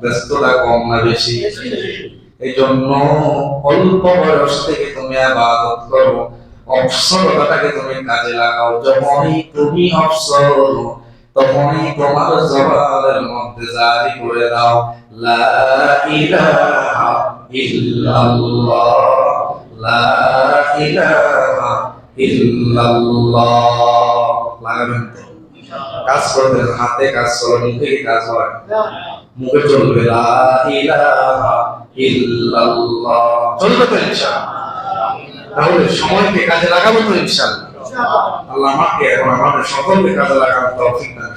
ব্যস্ততা কম না বেশি। এই জন্য অল্প বয়স থেকে তুমি আবাদত করো। অবসরতাটাকে তুমি কাজে লাগাও। যখনই তুমি অবসর তখনই তোমার জবানের মধ্যে জারি করে দাও। কাজ করবেন, হাতে কাজ চলো মুখে কাজ হয়। মুখে চলবে চলবে তো তাহলে সময়কে কাজে লাগাবো তো ইনশাল্লাহ আল্লাহ আমাকে এবং আমাদের সকলকে কাজে লাগানো তৌফিক দান